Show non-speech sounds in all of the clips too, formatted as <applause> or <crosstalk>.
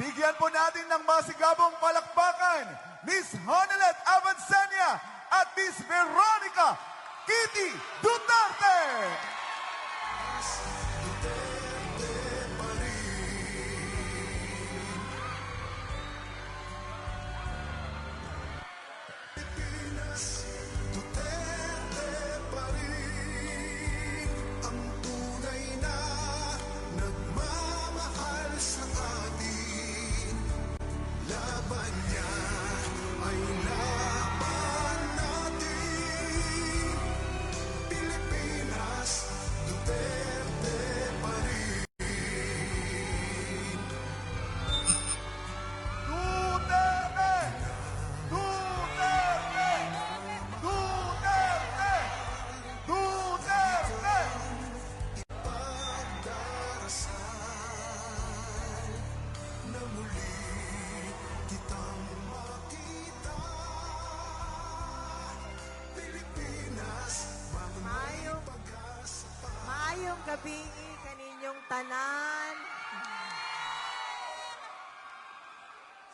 Bigyan po natin ng masigabong palakpakan Miss Honelet Avancenia at Miss Veronica Kitty. Duterte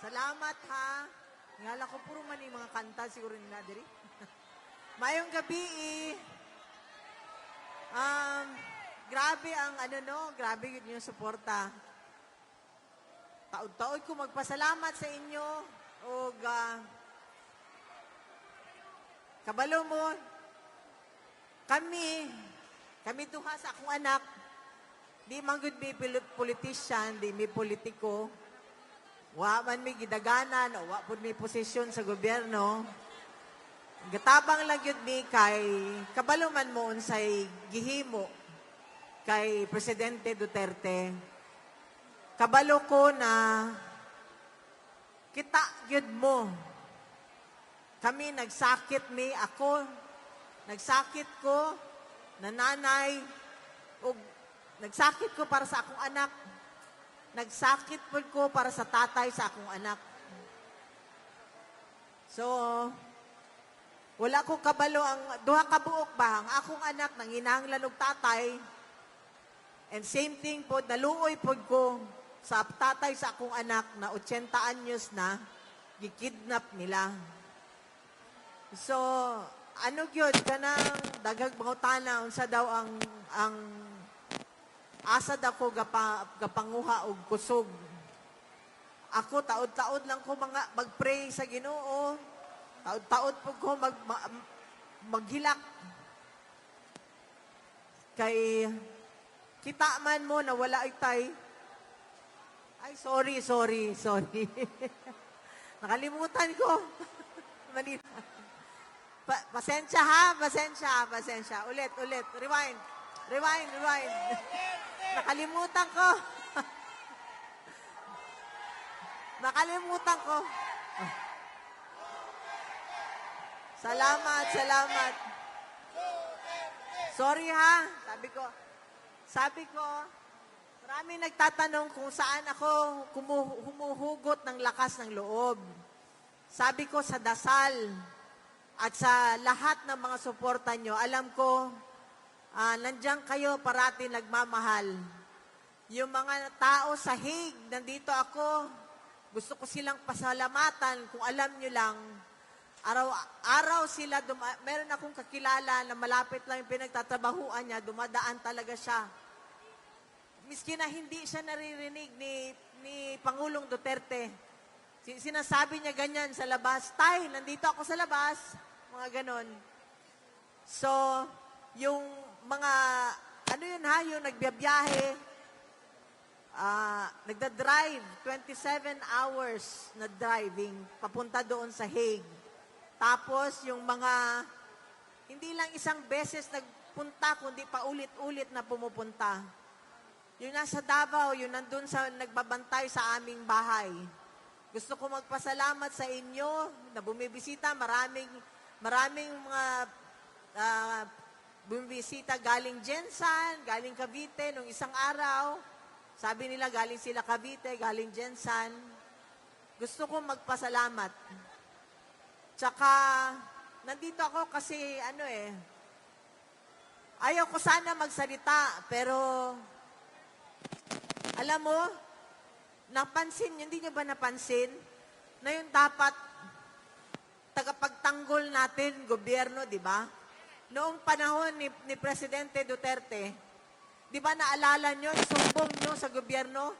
Salamat ha. Ngala ko puro man yung mga kanta siguro nila diri. <laughs> Mayong gabi. Um, grabe ang ano no, grabe yun yung suporta. Taod-taod ko magpasalamat sa inyo o kabalo mo kami, kami duha sa akong anak, di man mi pil- politician, di mi politiko. Wa man mi gidaganan o wa pud mi posisyon sa gobyerno. Gatabang lang yun mi kay kabalo man mo unsay gihimo kay Presidente Duterte. Kabalo ko na kita yun mo. Kami nagsakit mi ako nagsakit ko na nanay o nagsakit ko para sa akong anak nagsakit po ko para sa tatay sa akong anak. So wala ko kabalo ang duha ka buok ba ang akong anak nanginahanglan og tatay. And same thing po naluoy po ko sa tatay sa akong anak na 80 anyos na gikidnap nila. So, ano gyud kanang dagag bangutana unsa daw ang ang asad ako gapa, gapanguha og kusog. Ako taod-taod lang ko mga magpray sa Ginoo. Taod-taod po ko mag ma- maghilak. Kay kita man mo na wala itay. Ay, sorry, sorry, sorry. <laughs> Nakalimutan ko. <laughs> Mali. Pa- pasensya ha, pasensya, pasensya. Ulit, ulit. Rewind. Rewind, rewind. <laughs> Nakalimutan ko. <laughs> Nakalimutan ko. Salamat, salamat. Sorry ha. Sabi ko, sabi ko, marami nagtatanong kung saan ako humuhugot ng lakas ng loob. Sabi ko sa dasal at sa lahat ng mga suporta nyo, alam ko, ah, nandiyan kayo parati nagmamahal. Yung mga tao sa Hague, nandito ako, gusto ko silang pasalamatan kung alam nyo lang, araw, araw sila, duma- meron akong kakilala na malapit lang yung pinagtatrabahuan niya, dumadaan talaga siya. Miski na hindi siya naririnig ni, ni Pangulong Duterte, Si- Sinasabi niya ganyan sa labas, Tay, nandito ako sa labas. Mga ganon. So, yung mga, ano yun ha, yung nagbiyabiyahe, ah, nagda-drive, 27 hours na driving, papunta doon sa Hague. Tapos, yung mga, hindi lang isang beses nagpunta, kundi pa ulit-ulit na pumupunta. Yung nasa Davao, yung nandun sa nagbabantay sa aming bahay. Gusto ko magpasalamat sa inyo na bumibisita. Maraming, maraming mga ah, bumibisita galing Jensan, galing Cavite nung isang araw. Sabi nila galing sila Cavite, galing Jensan. Gusto ko magpasalamat. Tsaka, nandito ako kasi ano eh, ayaw ko sana magsalita, pero alam mo, napansin, hindi nyo ba napansin na yung dapat tagapagtanggol natin, gobyerno, di ba? Noong panahon ni, ni Presidente Duterte, di ba naalala nyo, isumbong nyo sa gobyerno,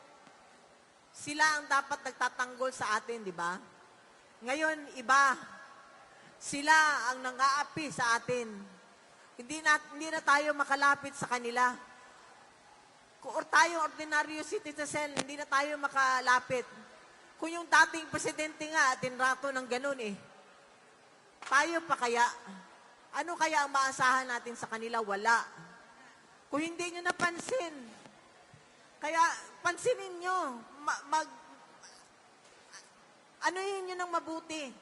sila ang dapat nagtatanggol sa atin, di ba? Ngayon, iba. Sila ang nang-aapi sa atin. Hindi na, hindi na tayo makalapit sa kanila. Or tayo ordinaryo citizen, hindi na tayo makalapit. Kung yung dating presidente nga, tinrato ng ganun eh. Tayo pa kaya? Ano kaya ang maasahan natin sa kanila? Wala. Kung hindi nyo napansin, kaya pansinin nyo, ma- mag, ano yun yun ang mabuti?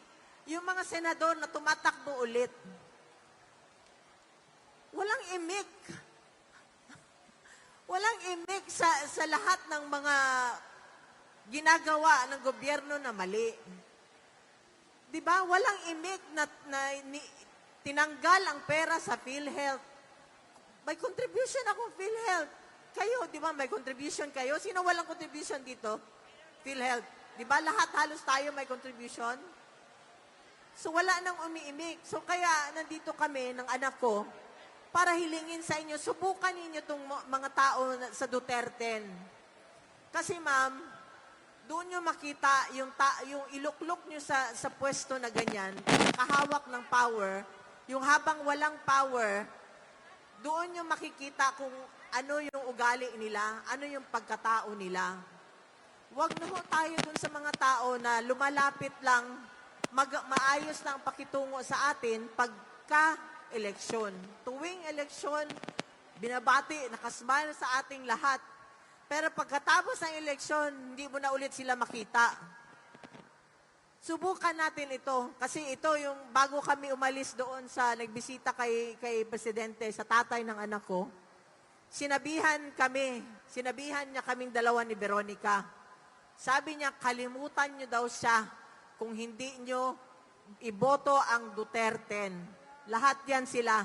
Yung mga senador na tumatakbo ulit, walang imik. Walang imik sa, sa lahat ng mga ginagawa ng gobyerno na mali. Di ba? Walang imik na, na ni, tinanggal ang pera sa PhilHealth. May contribution akong PhilHealth. Kayo, di ba, may contribution kayo? Sino walang contribution dito? PhilHealth. Di ba, lahat halos tayo may contribution? So, wala nang umiimik. So, kaya nandito kami ng anak ko para hilingin sa inyo, subukan ninyo itong mga tao sa Duterte. Kasi, ma'am, doon nyo makita yung, ta- yung iluklok nyo sa, sa pwesto na ganyan, kahawak ng power, yung habang walang power, doon nyo makikita kung ano yung ugali nila, ano yung pagkatao nila. Huwag na ho tayo dun sa mga tao na lumalapit lang, mag, maayos lang ang pakitungo sa atin pagka-eleksyon. Tuwing eleksyon, binabati, nakasmile sa ating lahat. Pero pagkatapos ng eleksyon, hindi mo na ulit sila makita. Subukan natin ito. Kasi ito yung bago kami umalis doon sa nagbisita kay, kay Presidente, sa tatay ng anak ko, sinabihan kami, sinabihan niya kaming dalawa ni Veronica. Sabi niya, kalimutan niyo daw siya kung hindi niyo iboto ang Duterte. Lahat yan sila.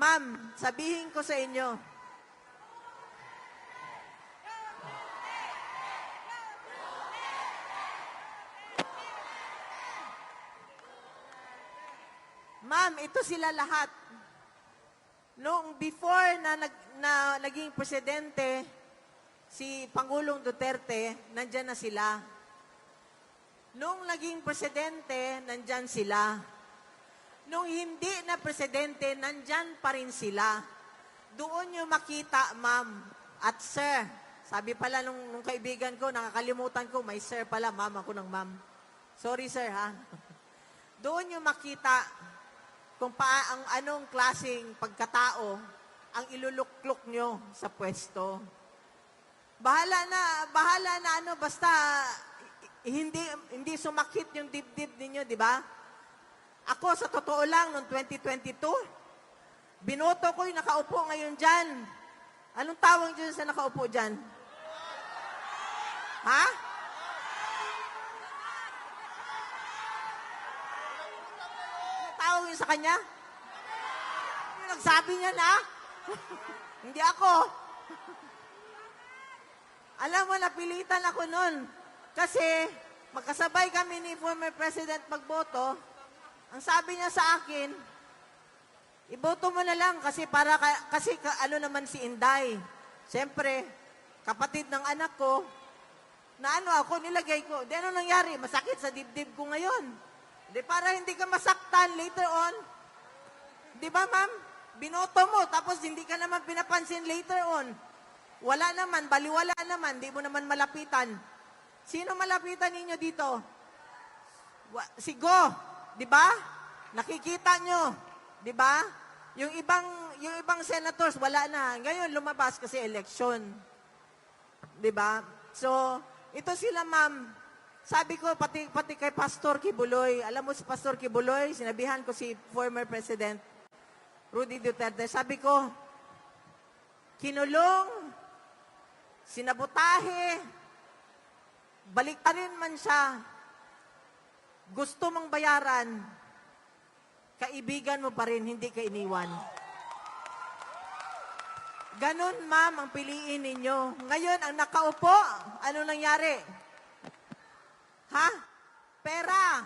Ma'am, sabihin ko sa inyo, Ma'am, ito sila lahat. Noong before na, nag, na naging presidente, si Pangulong Duterte, nandyan na sila. Noong naging presidente, nandyan sila. Nung hindi na presidente, nandyan pa rin sila. Doon nyo makita, ma'am at sir. Sabi pala nung, nung kaibigan ko, nakakalimutan ko, may sir pala, ma'am ako ng ma'am. Sorry sir ha. <laughs> Doon nyo makita kung pa ang anong klasing pagkatao ang iluluklok nyo sa pwesto. Bahala na, bahala na ano, basta hindi hindi sumakit yung dibdib ninyo, di ba? Ako, sa totoo lang, noong 2022, binoto ko yung nakaupo ngayon dyan. Anong tawag dyan sa nakaupo dyan? Ha? Anong tawag yun sa kanya? Yung nagsabi niya na? <laughs> Hindi ako. Alam mo, napilitan ako nun. Kasi, magkasabay kami ni former President magboto. Ang sabi niya sa akin, iboto mo na lang kasi para ka- kasi ka, ano naman si Inday. Siyempre, kapatid ng anak ko, na ano ako, nilagay ko. Di ano nangyari? Masakit sa dibdib ko ngayon. Di para hindi ka masaktan later on. Di ba, ma'am? Binoto mo, tapos hindi ka naman pinapansin later on. Wala naman, baliwala naman, di mo naman malapitan. Sino malapitan ninyo dito? Si Go, di ba? Nakikita nyo, di ba? Yung ibang yung ibang senators wala na. Ngayon lumabas kasi election. Di ba? So, ito sila ma'am. Sabi ko pati pati kay Pastor Kibuloy, alam mo si Pastor Kibuloy, sinabihan ko si former President Rudy Duterte. Sabi ko, kinulong, sinabotahe, baliktarin man siya, gusto mong bayaran, kaibigan mo pa rin, hindi ka iniwan. Ganun, ma'am, ang piliin ninyo. Ngayon, ang nakaupo, ano nangyari? Ha? Pera.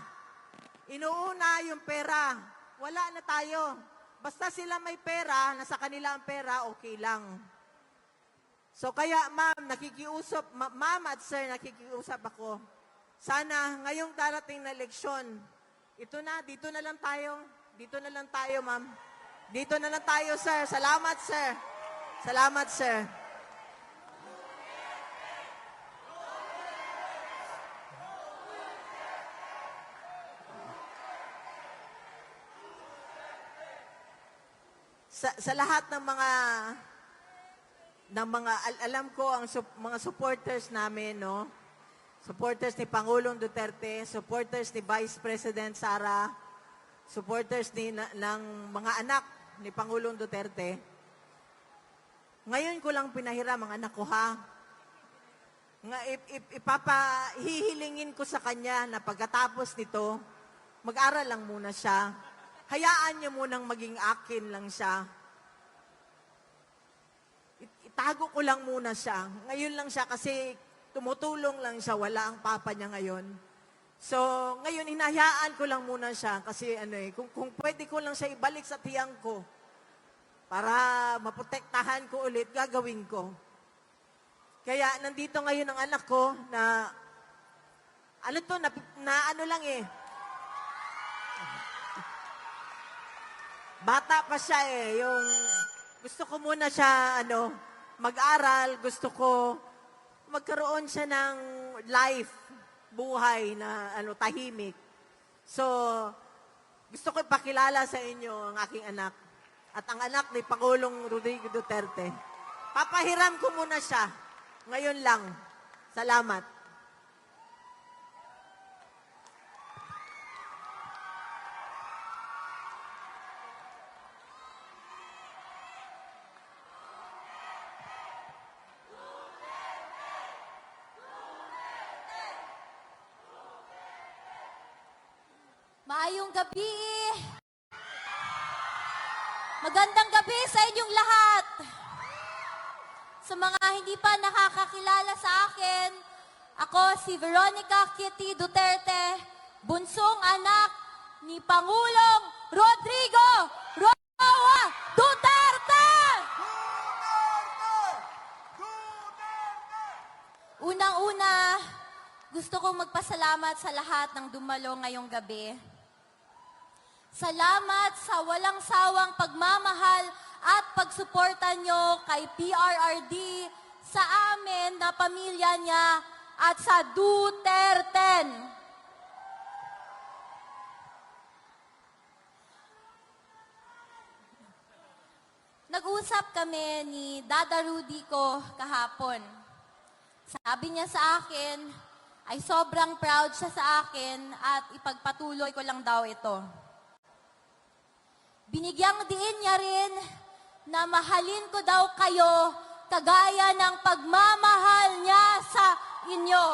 Inuuna yung pera. Wala na tayo. Basta sila may pera, nasa kanila ang pera, okay lang. So kaya, ma'am, nakikiusap, ma- ma'am at sir, nakikiusap ako. Sana ngayong darating na eleksyon, ito na, dito na lang tayo. Dito na lang tayo, ma'am. Dito na lang tayo, sir. Salamat, sir. Salamat, sir. Sa, sa lahat ng mga ng mga al- alam ko ang sup- mga supporters namin, no? Supporters ni Pangulong Duterte, supporters ni Vice President Sara, supporters ni na- ng mga anak ni Pangulong Duterte. Ngayon ko lang pinahiram ang anak ko ha. Nga ip, ip, ipapahihilingin ko sa kanya na pagkatapos nito, mag-aral lang muna siya. Hayaan niyo munang maging akin lang siya. It- itago ko lang muna siya. Ngayon lang siya kasi tumutulong lang siya, wala ang papa niya ngayon. So, ngayon hinahayaan ko lang muna siya kasi ano eh, kung, kung pwede ko lang siya ibalik sa tiyang ko para maprotektahan ko ulit, gagawin ko. Kaya nandito ngayon ang anak ko na ano to, na, na ano lang eh, Bata pa siya eh, yung gusto ko muna siya ano, mag-aral, gusto ko magkaroon siya ng life, buhay na ano tahimik. So, gusto ko ipakilala sa inyo ang aking anak at ang anak ni Pangulong Rodrigo Duterte. Papahiram ko muna siya. Ngayon lang. Salamat. Maayong gabi! Magandang gabi sa inyong lahat! Sa mga hindi pa nakakakilala sa akin, ako si Veronica Kitty Duterte, bunsong anak ni Pangulong Rodrigo Roa Duterte! Unang-una, gusto kong magpasalamat sa lahat ng dumalo ngayong gabi. Salamat sa walang sawang pagmamahal at pagsuporta nyo kay PRRD sa amin na pamilya niya at sa Duterte. Nag-usap kami ni Dada Rudy ko kahapon. Sabi niya sa akin, ay sobrang proud siya sa akin at ipagpatuloy ko lang daw ito. Binigyang diin niya rin na mahalin ko daw kayo kagaya ng pagmamahal niya sa inyo.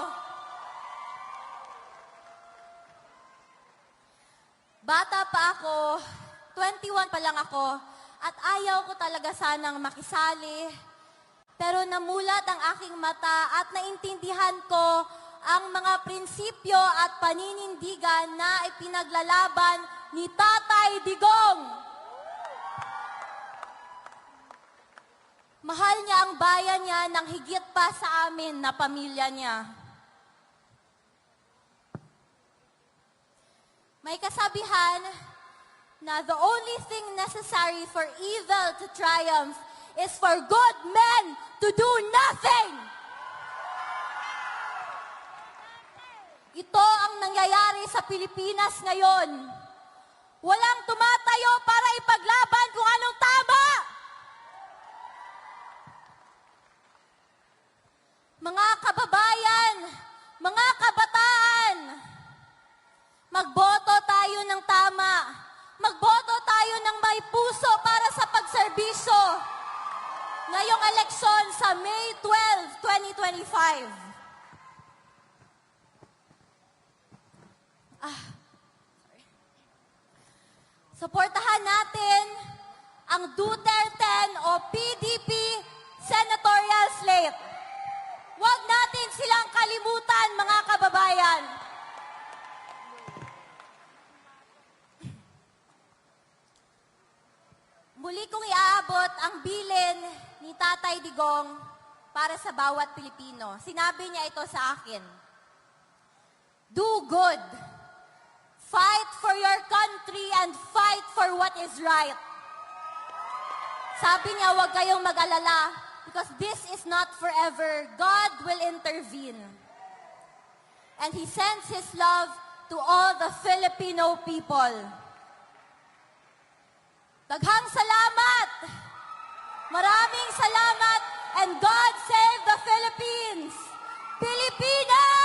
Bata pa ako, 21 pa lang ako, at ayaw ko talaga sanang makisali. Pero namulat ang aking mata at naintindihan ko ang mga prinsipyo at paninindigan na ipinaglalaban ni Tatay Digong. Mahal niya ang bayan niya ng higit pa sa amin na pamilya niya. May kasabihan na the only thing necessary for evil to triumph is for good men to do nothing. Ito ang nangyayari sa Pilipinas ngayon. Walang tumatayo para ipaglaban kung anong tama. Mga kababayan, mga kabataan, magboto tayo ng tama. Magboto tayo ng may puso para sa pagserbisyo. Ngayong eleksyon sa May 12, 2025. Ah. Suportahan natin ang Duterte o PDP senatorial slate. Huwag natin silang kalimutan, mga kababayan. Muli kong iaabot ang bilin ni Tatay Digong para sa bawat Pilipino. Sinabi niya ito sa akin. Do good. Fight for your country and fight for what is right. Sabi niya, huwag kayong mag-alala because this is not forever. God will intervene. And He sends His love to all the Filipino people. Daghang salamat! Maraming salamat and God save the Philippines! Pilipinas!